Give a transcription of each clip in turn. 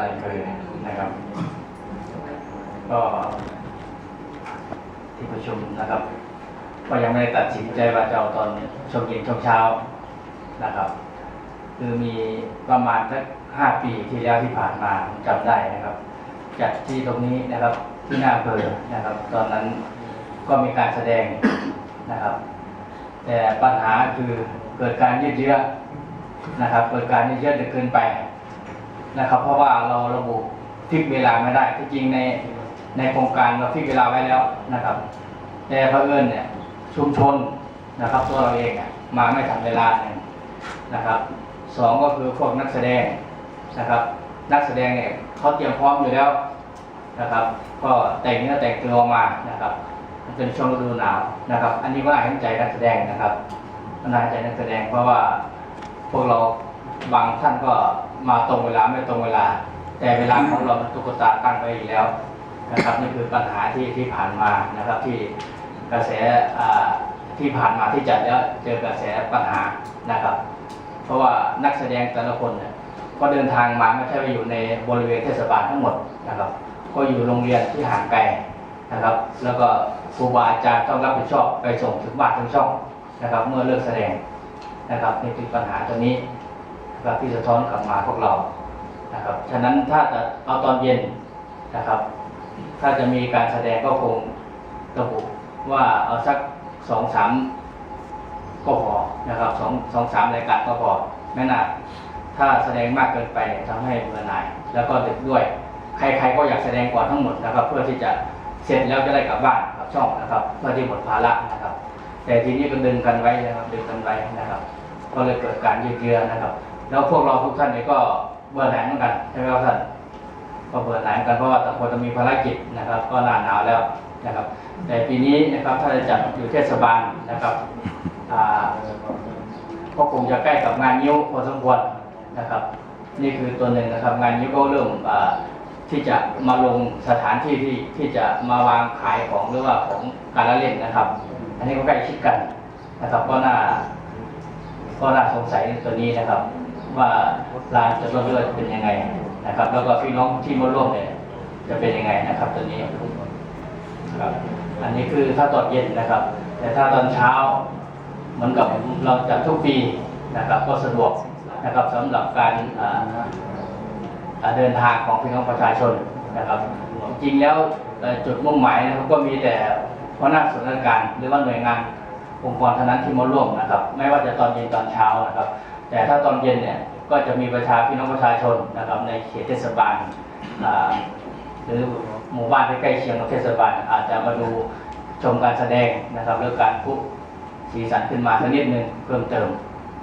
รายเคยนะครับ ก็ที่ประชุมนะครับ ก็ยังไม่ได้ตัดสินใจว่าจะเอาตอนช่วงเย็นช่วงเช้านะครับ คือมีประมาณสักห้าปีที่แล้วที่ผ่านมาผมจำได้นะครับ จัดที่ตรงนี้นะครับที่หน้าอำเภอนะครับ ตอนนั้นก็มีการแสดงนะครับ แต่ปัญหาคือเกิดการยืดเยื้อนะครับ เกิดการยืดเยื้อเกินไป นะครับ เพราะว่าเราระบุฟิกเวลาไม่ได้ที่จริงในในโครงการเราฟิกเวลาไว้แล้วนะครับ แต่พระเอิญเนี่ยชุมชนนะครับตัวเราเองอะมาไม่ทันเวลาหนึ่งนะครับสองก็คือพวกนักแสดงนะครับ นักแสดงเนี่ยเขาเตรียมพร้อมอยู่แล้วนะครับ ก็แต่งเนื้อแต่งตัวมานะครับมันเป็นช่วงฤดูหนาวนะครับ อันนี้ก็น่าเห็นใจนักแสดงนะครับน่าเห็นใจนักแสดงเพราะว่าพวกเราบางท่านก็ มาตรงเวลาไม่ตรงเวลา แต่เวลาของเราตุ๊กตาตั้งไว้อยู่แล้วนะครับนี่คือปัญหาที่ที่ผ่านมานะครับที่กระแสที่ผ่านมาที่จัดแล้วเจอกระแสปัญหานะครับ เพราะว่านักแสดงแต่ละคนเนี่ยก็เดินทางมาไม่ใช่ว่าอยู่ในบริเวณเทศบาลทั้งหมดนะครับ ก็อยู่โรงเรียนที่ห่างไกลนะครับ แล้วก็ครูบาอาจารย์ต้องรับผิดชอบไปส่งถึงบ้านถึงช่องนะครับ เมื่อเลิกแสดงนะครับนี่คือปัญหาตัวนี้ นะครับที่สะท้อนกลับมาพวกเรานะครับฉะนั้นถ้าจะเอาตอนเย็นนะครับ ถ้าจะมีการแสดงก็คงระบุว่าเอาสักสองสามก็พอนะครับสองสองสามรายการก็พอไม่น่าถ้าแสดงมากเกินไปทำให้เบื่อหน่าย แล้วก็ดึกด้วย ใครๆก็อยากแสดงก่อนทั้งหมดนะครับ เพื่อที่จะเสร็จแล้วจะได้กลับบ้านกับช่องนะครับ เพื่อที่หมดภาระนะครับ แต่ทีนี้ก็ดึงกันไว้นะครับดึงกันไว้นะครับ ก็เลยเกิดการยืดเยื้อนะครับ แล้วพวกเราทุกท่านเนี่ยก็เบื่อหน่ายเหมือนกันใช่ไหมครับท่านก็เบื่อหน่ายเหมือนกันเพราะว่าต่างคนต่างมีภารกิจนะครับ ก็หน้าหนาวแล้วนะครับ แต่ปีนี้นะครับถ้าจะจัดอยู่เทศบาลนะครับก็คงจะใกล้กับงานยิ้วพอสมควรนะครับ นี่คือตัวหนึ่งนะครับ งานยิ้วก็เริ่มอ่าที่จะมาลงสถานที่ที่ที่จะมาวางขายของหรือว่าของการละเล่นนะครับ อันนี้ก็ใกล้ชิดกันนะครับก็น่าก็น่าสงสัยตัวนี้นะครับ ว่าลานจะร่วมด้วยจะเป็นยังไงนะครับ แล้วก็พี่น้องที่มาร่วมเนี่ยจะเป็นยังไงนะครับตัวนี้ครับอันนี้คือถ้าตอนเย็นนะครับ แต่ถ้าตอนเช้าเหมือนกับเราจัดทุกปีนะครับ ก็สะดวกนะครับสำหรับการเดินทางของพี่น้องประชาชนนะครับ จริงแล้วจุดมุ่งหมายนะครับก็มีแต่หัวหน้าส่วนราชการหรือว่าหน่วยงานองค์กรเท่านั้นที่มาร่วมนะครับ ไม่ว่าจะตอนเย็นตอนเช้านะครับ แต่ถ้าตอนเย็นเนี่ยก็จะมีประชาพี่น้องประชาชนนะครับในเขตเทศบาลหรือหมู่บ้านที่ใกล้เคียงกับเทศบาลอาจจะมาดูชมการแสดงนะครับหรือการพุสีสันขึ้นมาสักนิดนึงเพิ่มเติม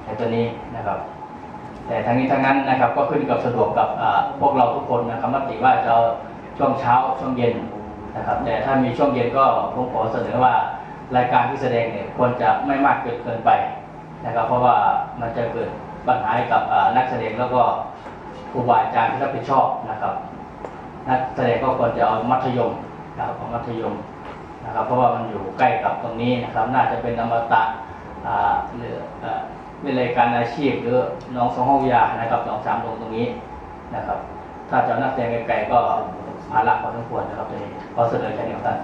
ในตัวนี้นะครับ แต่ทั้งนี้ทั้งนั้นนะครับก็ขึ้นกับสะดวกกับพวกเราทุกคนนะครับมติว่าจะช่วงเช้าช่วงเย็นนะครับ แต่ถ้ามีช่วงเย็นก็ผมขอเสนอว่ารายการที่แสดงเนี่ยควรจะไม่มากเกินเกินไป นะครับ เพราะว่ามันจะเกิดปัญหาให้กับนักแสดงแล้วก็ครูบาอาจารย์ที่รับผิดชอบนะครับ นักแสดงก็ควรจะเอามัธยมนะครับของมัธยมนะครับ เพราะว่ามันอยู่ใกล้กับตรงนี้นะครับ น่าจะเป็นอมตะอ่าหรือเอ่เป็นรายการอาชีพหรือน้องสองห้องยานะครับสองสามลงตรงนี้นะครับ ถ้าจะเอานักแสดงไกลๆก็ภาระพอสมควรนะครับตรงนี้ขอเสนอแค่นี้ครับท่าน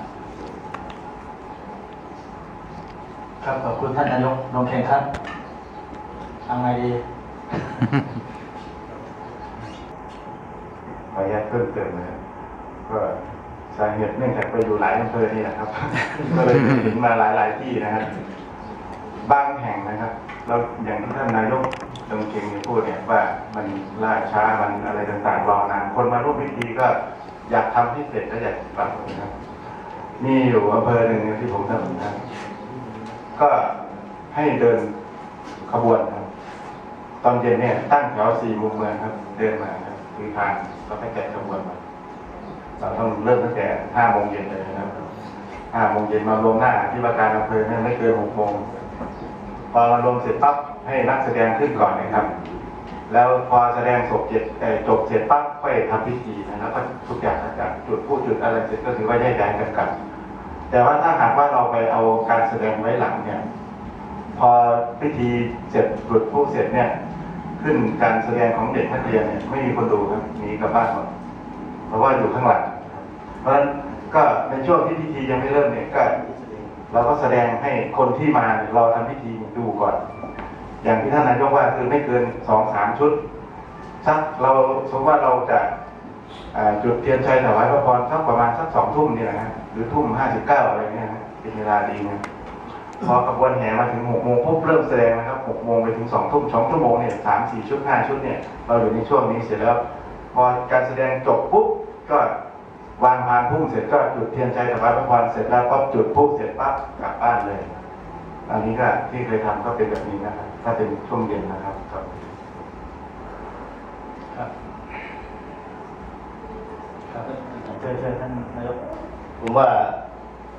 ครับขอบคุณท่านนายกลงแข่งขันทำไงดีขออนุญาตเพิ่มเติมนะครับก็สาเหตุเนื่องจากไปอยู่หลายอำเภอนี่แหละครับ ก็เลยเห็นมาหลายๆที่นะครับ บางแห่งนะครับ เราอย่างที่ท่านนายกตรงเก่งพูดเนี่ยว่ามันล่าช้ามันอะไรต่างๆรอนานคนมาร่วมพิธีก็อยากทำให้เสร็จและอยากปรับนะครับ มีอยู่อำเภอหนึ่งที่ผมทำนะครับ ก็ให้เดินขบวนครับ ตอนเย็นเนี่ยตั้งแถวสี่มุมเมืองครับ เดินมาครับคือทางก็ให้แจกขบวนมาเราต้องเริ่มตั้งแต่ห้าโมงเย็นเลยนะครับห้าโมงเย็นมารวมหน้าที่ว่าการอำเภอเนี่ยไม่เกินหกโมงพอมารวมเสร็จปั๊บให้นักแสดงขึ้นก่อนนะครับ แล้วพอแสดงจบเสร็จจบเสร็จปั๊บค่อยทำพิธีนะครับก็ทุกอย่างจากจุดพูดจุดอะไรเสร็จก็ถือว่าแยกย้ายกันกลับ แต่ว่าถ้าหากว่าเราไปเอาการแสดงไว้หลังเนี่ย พอพิธีเสร็จหลุดผู้เสร็จเนี่ย ขึ้นการแสดงของเด็กนักเรียนเนี่ยไม่มีคนดูครับหนีกลับบ้านหมดเพราะว่าอยู่ข้างหลังเพราะฉะนั้นก็ในช่วงที่พิธียังไม่เริ่มเนี่ยก็เราก็แสดงให้คนที่มาเราทำพิธีดูก่อน อย่างที่ท่านนายกว่าคือไม่เกินสองสามชุดสักเราสมมติว่าเราจะจุดเทียนชัยถวายพระพรสักประมาณสักสองทุ่มนี่แหละฮะ หรือทุ่มห้าสิบเก้าอะไรเงี้ยฮะเป็นเวลาดีนะพอกระบวนแห่มาถึงหกโมงปุ๊บเริ่มแสดงนะครับหกโมงไปถึงสองทุ่มสองชั่วโมงเนี่ยสามสี่ชุดห้าชุดเนี่ยเราอยู่ในช่วงนี้เสร็จแล้ว พอการแสดงจบปุ๊บก็วางพานพุ่งเสร็จก็จุดเทียนชัยถวายพระพรเสร็จแล้วก็จุดพุ่เสร็จปั๊บกลับบ้านเลย อันนี้ก็ที่เคยทำก็เป็นแบบนี้นะครับถ้าเป็นช่วงเย็นนะครับครับครับครับเชิญเชิญท่านนายก ผมว่า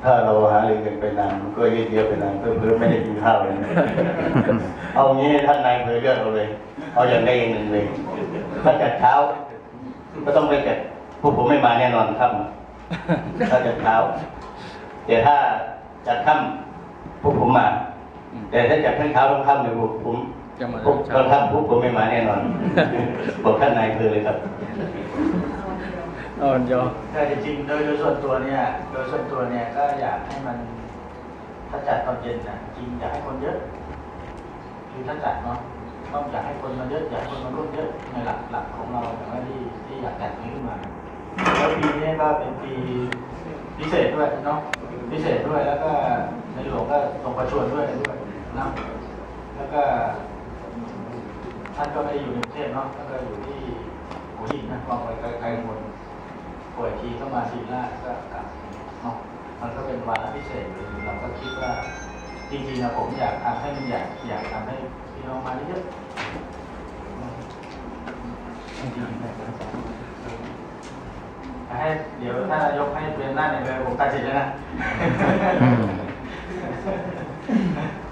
ถ้าเราหาเรือกันไปนานมันก็ยืดเยื้อไปนานเพื่อเพื่อไม่ได้กินข้าวเลยนะเอางี้ท่านนายเคยเลือกเอาเลย เอาอย่างใดอย่างหนึ่งเลยถ้าจัดเช้า ก็ต้องไม่จัดพวกผมไม่มาแน่นอนครับถ้าจัดเช้าแต่ถ้าจัดค่ำพวกผมมา แต่ถ้าจัดทั้งเช้าทั้งค่ำเนี่ยพวกผมจะมาพวกตอนค่ำพวกผมไม่มาแน่นอนบอกท่านนายเคยเลยครับ อ่อนโยนแต่จริงๆโดยโดยส่วนตัวเนี่ย โดยส่วนตัวเนี่ยก็อยากให้มันถ้าจัดตอนเย็นนะจริงอยากให้คนเยอะคือถ้าจัดเนาะต้องอยากให้คนมาเยอะอยากให้คนมาร่วมเยอะในหลักหลักของเราอย่างว่าที่ที่อยากจัดนี้ขึ้นมาแล้วปีนี้ก็เป็นปีพิเศษด้วยเนาะพิเศษด้วยแล้วก็ในหลวงก็ทรงประชวรด้วยด้วยนะแล้วก็ท่านก็ไม่ได้อยู่ในกรุงเทพเนาะท่านก็อยู่ที่หัวหินนะมองไปไกลๆหมด ป่วยทีก็มาศรีราชก็กลับเนาะมันก็เป็นวาระพิเศษเลยเราก็คิดว่าจริงๆนะผมอยากทำให้มันอยากอยากทำให้พี่น้องมาเยอะๆจริงๆให้เดี๋ยวท่านนายกให้เป็นหน้าในเลยผมตัดสินเลยนะ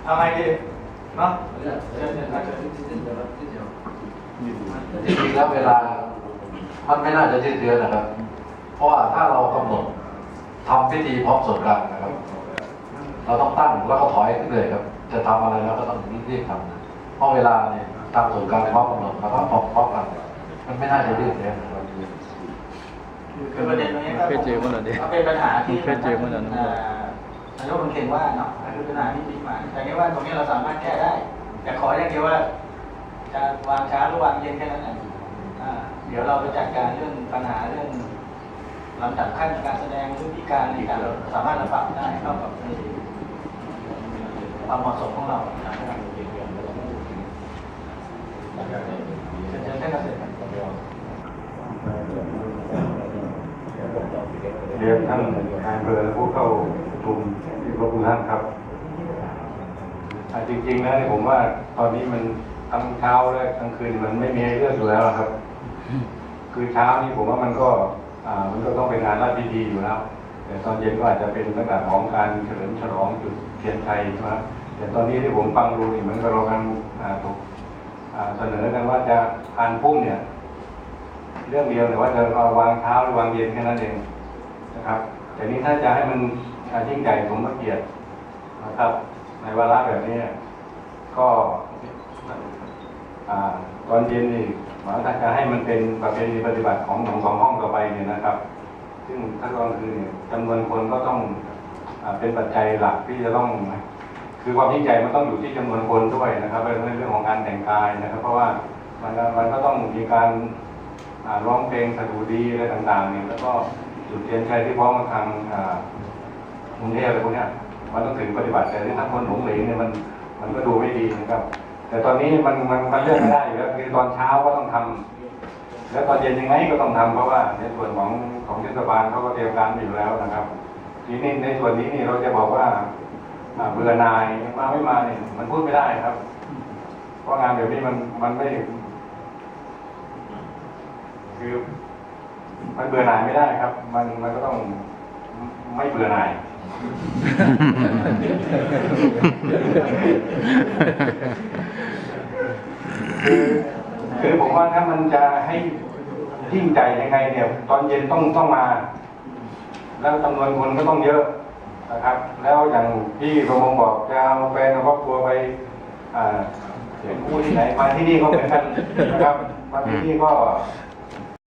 เอาไงดีเนาะเชิญเชิญครับเชิญจริงๆแล้วเวลามันไม่น่าจะยืดเยื้อนะครับ เพราะว่าถ้าเรากำหนดทำพิธีพร้อมสวดกันนะครับ เราต้องตั้งแล้วก็ถอยขึ้นเลยครับ จะทำอะไรแล้วก็ต้องรีบทำนะเพราะเวลาเนี่ยตามส่วนกลางพร้อมกำหนดแล้วก็พร้อมพร้อมกันมันไม่น่าจะยืดเยื้อนะครับคือประเด็นตรงนี้ก็เพชรเจอมันเหรอดิก็เป็นปัญหาที่เพชรเจอมันเหรออ่านายกมันเข่งว่าเนาะนั่นคือปัญหาที่บิ๊กมาแต่นี้ว่าตรงนี้เราสามารถแก้ได้ แต่ขออย่างเดียวว่าจะวางช้าหรือวางเย็นแค่นั้นเองอ่าเดี๋ยวเราไปจัดการเรื่องปัญหาเรื่อง ลำดับขั้นการแสดงหรือพิการในการสามารถระปรับได้เข้ากับความเหมาะสมของเรานะครับเชิญเชิญท่านเกษตรครับเรียนท่านนายอำเภอและผู้เข้าชุมที่ขอบคุณท่านครับอ่าจริงๆแล้วเนี่ยผมว่าตอนนี้มันทั้งเช้าและกลางคืนมันไม่มีเลือกอยู่แล้วครับ คือเช้านี่ผมว่ามันก็ มันก็ต้องเป็นงานราชพิธีอยู่แล้ว แต่ตอนเย็นก็อาจจะเป็นลักษณะของการเฉลิมฉลองจุดเทียนชัยใช่ไหมแต่ตอนนี้ที่ผมฟังดูนี่มือนกับเรากำลังอ่าถูกเสนอกันว่าจะพานพุ่มเนี่ย เรื่องเดียวแต่ว่าจะเอาวางเช้าหรือวางเย็นแค่นั้นเองนะครับ แต่นี้ถ้าจะให้มันยิ่งใหญ่สมเกียรตินะครับ ในวาระแบบนี้ก็อตอนเย็นนี่หมายาถ้าจะให้มันเป็นประเพณีปฏิบัติของหนองสองห้องต่อไปเนี่ยนะครับ ซึ่งถ้าตอนคืนเนี่ยจำนวนคนก็ต้องอเป็นปัจจัยหลักที่จะต้อง คือความยิ่งใหญ่มันต้องอยู่ที่จำนวนคนด้วยนะครับในเรื่องของการแต่งกายนะครับ เพราะว่ามันก็มันก็ต้องมีการร้องเพลงสดุดีอะไรต่างๆเนี่ยแล้วก็จุดเทียนชัยที่พร้อมกับทางอ่ากรุงเทพอะไรพวกนี้มันต้องถึงปฏิบัติแต่ถ้าคนหลงเหลงเนี่ยมันมันก็ดูไม่ดีนะครับ แต่ตอนนี้มันมันมันเลือกไม่ได้อยู่แล้วคือตอนเช้าก็ต้องทำ แล้วตอนเย็นยังไงก็ต้องทำเพราะว่าในส่วนของของเทศบาลเขาก็เตรียมการอยู่แล้วนะครับ ทีนี้ในส่วนนี้นี่เราจะบอกว่าเบื่อนายมาไม่มาเนี่ยมันพูดไม่ได้ครับ เพราะงานแบบนี้มันมันไม่ คือ มันเบื่อหน่ายไม่ได้ครับ มันมันก็ต้องไม่เบื่อหน่ายคือคือผมว่าถ้ามันจะให้ ยิ่งใหญ่ยังไงเนี่ยตอนเย็นต้องต้องมา แล้วจำนวนคนก็ต้องเยอะนะครับ แล้วอย่างที่ประมงบอกจะเอาแฟนครอบครัวไปเป็นผู้ที่ไหนมาที่นี่ก็เหมือนกันนะครับมาที่นี่ก็